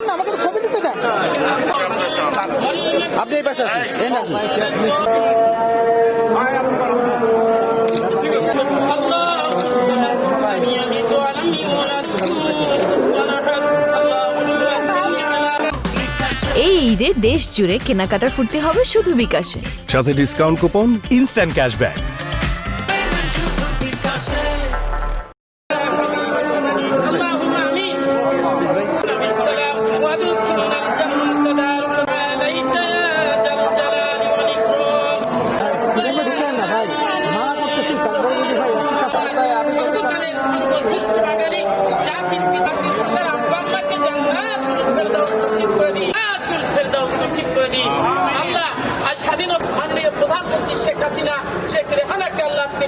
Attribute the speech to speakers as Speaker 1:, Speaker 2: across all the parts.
Speaker 1: না, আমাকে ছবি নিতে দেন।
Speaker 2: আপনি এই পাশে আসুন এই আসুন।
Speaker 3: এই ঈদে দেশ জুড়ে কেনাকাটার ফুর্তি হবে শুধু বিকাশে।
Speaker 4: সাথে ডিসকাউন্ট কুপন ইনস্ট্যান্ট ক্যাশব্যাক
Speaker 5: করে আল্লাহ আজ স্বাধীনতা মাননীয় প্রধানমন্ত্রী শেখ হাসিনা, শেখ রেহানাকে আল্লাহ আপনি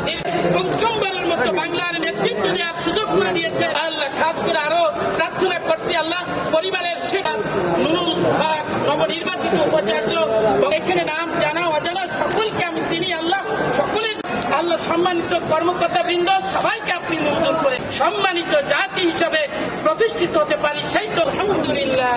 Speaker 5: পঞ্চমবারের মতো বাংলার নেতৃত্ব দেওয়ার সুযোগ করে দিয়েছে। আল্লাহ খাস করে আরও প্রার্থনা করছি আল্লাহ। পরিবারের সেবা নুরুল হক নবনির্বাচিত উপাচার্য এখানে নাম জানা অজানা সকলকে আমি চিনি আল্লাহ। সকলের আল্লাহ সম্মানিত কর্মকর্তা বৃন্দ, সবাইকে আপনি নজর করে সম্মানিত জাতি হিসাবে প্রতিষ্ঠিত হতে পারি। সেই তো আলহামদুলিল্লাহ।